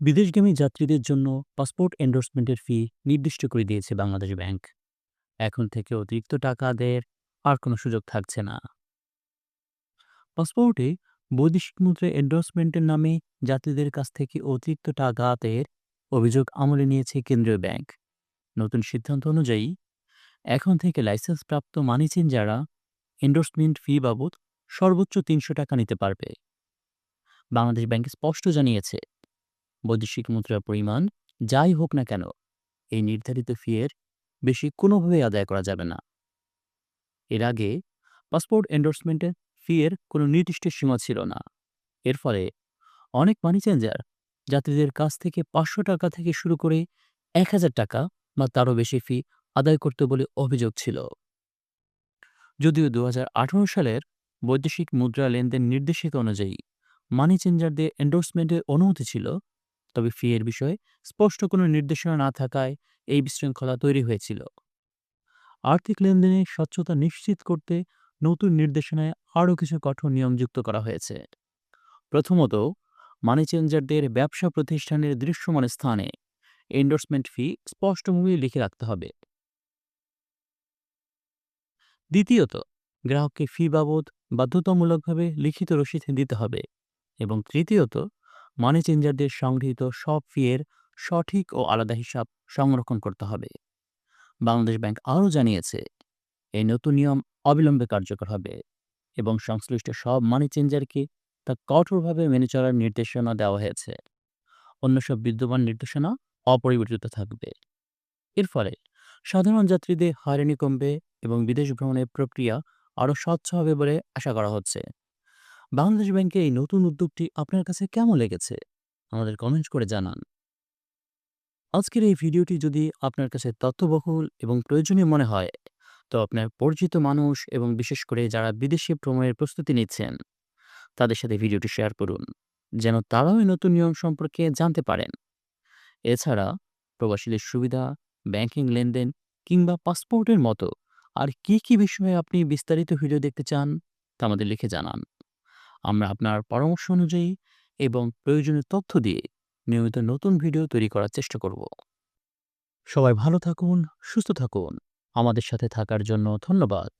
বিদেশগামী যাত্রীদের জন্য পাসপোর্ট এন্ডোর্সমেন্টের ফি নির্দিষ্ট করে দিয়েছে বাংলাদেশ ব্যাংক। এখন থেকে অতিরিক্ত টাকা আদায়ের আর কোনো সুযোগ থাকছে না। পাসপোর্টে বৈদেশিক মুদ্রা এন্ডোর্সমেন্টের নামে যাত্রীদের কাছ থেকে অতিরিক্ত টাকা আদায়ের অভিযোগ আমলে নিয়েছে কেন্দ্রীয় ব্যাংক। নতুন সিদ্ধান্ত অনুযায়ী, এখন থেকে লাইসেন্সপ্রাপ্ত মানি চেঞ্জাররা এন্ডোর্সমেন্ট ফি বাবদ সর্বোচ্চ তিনশো টাকা নিতে পারবে। বাংলাদেশ ব্যাংক স্পষ্ট জানিয়েছে বৈদেশিক মুদ্রার পরিমাণ, যাই হোক না কেন, এই নির্ধারিত ফিয়ের বেশি কোনোভাবেই আদায় করা যাবে না। এর আগে পাসপোর্ট এন্ডোর্সমেন্টের ফিয়ের কোনো নির্দিষ্ট সীমা ছিল না। এর ফলে অনেক মানি চেঞ্জার যাত্রীদের কাছ থেকে পাঁচশো টাকা থেকে শুরু করে এক হাজার টাকা বা তারও বেশি ফি আদায় করতে বলে অভিযোগ ছিল। যদিও দু হাজার আঠারো সালের বৈদেশিক মুদ্রা লেনদেন নির্দেশিকা অনুযায়ী মানি চেঞ্জারদের এন্ডোর্সমেন্টের অনুমতি ছিল তবে ফি এর বিষয়ে স্পষ্ট কোনো নির্দেশনা না থাকায় এই বিশৃঙ্খলা তৈরি হয়েছিল। আর্থিক লেনদেনে স্বচ্ছতা নিশ্চিত করতে নতুন নির্দেশনায় আরও কিছু কঠোর নিয়ম যুক্ত করা হয়েছে। প্রথমত মানি চেঞ্জারদের ব্যবসা প্রতিষ্ঠানের দৃশ্যমান স্থানে এন্ডোর্সমেন্ট ফি স্পষ্টভাবে লিখে রাখতে হবে। দ্বিতীয়ত, গ্রাহককে ফি বাবদ বাধ্যতামূলকভাবে লিখিত রসিদ দিতে হবে এবং তৃতীয়ত মানি চেঞ্জারদের সংগৃহীত সব ফিয়ের সঠিক ও আলাদা হিসাব সংরক্ষণ করতে হবে। বাংলাদেশ ব্যাংক আরও জানিয়েছে, এই নতুন নিয়ম অবিলম্বে কার্যকর হবে এবং সংশ্লিষ্ট সব মানি চেঞ্জারকে তা কঠোরভাবে মেনে চলার নির্দেশনা দেওয়া হয়েছে। অন্য সব বিদ্যমান নির্দেশনা অপরিবর্তিত থাকবে। এর ফলে সাধারণ যাত্রীদের হয়রানি কমবে এবং বিদেশ ভ্রমণের প্রক্রিয়া আরও স্বচ্ছ হবে বলে আশা করা হচ্ছে। বাংলাদেশ ব্যাংকের এই নতুন উদ্যোগটি আপনার কাছে কেমন লেগেছে? আমাদের কমেন্ট করে জানান। আজকের এই ভিডিওটি যদি আপনার কাছে তথ্যবহুল এবং প্রয়োজনীয় মনে হয়, তো আপনার পরিচিত মানুষ এবং বিশেষ করে যারা বিদেশে ভ্রমণের প্রস্তুতি নিচ্ছেন, তাদের সাথে ভিডিওটি শেয়ার করুন, যেন তারাও নতুন নিয়ম সম্পর্কে জানতে পারেন। এছাড়া, প্রবাসীদের সুবিধা ব্যাংকিং লেনদেন কিংবা পাসপোর্টের মতো আর কি কি বিষয়ে আপনি বিস্তারিত ভিডিও দেখতে চান, তা আমাদের লিখে জানান। আমরা আপনার পরামর্শ অনুযায়ী এবং প্রয়োজনীয় তথ্য দিয়ে নিয়মিত নতুন ভিডিও তৈরি করার চেষ্টা করব। সবাই ভালো থাকুন, সুস্থ থাকুন। আমাদের সাথে থাকার জন্য ধন্যবাদ।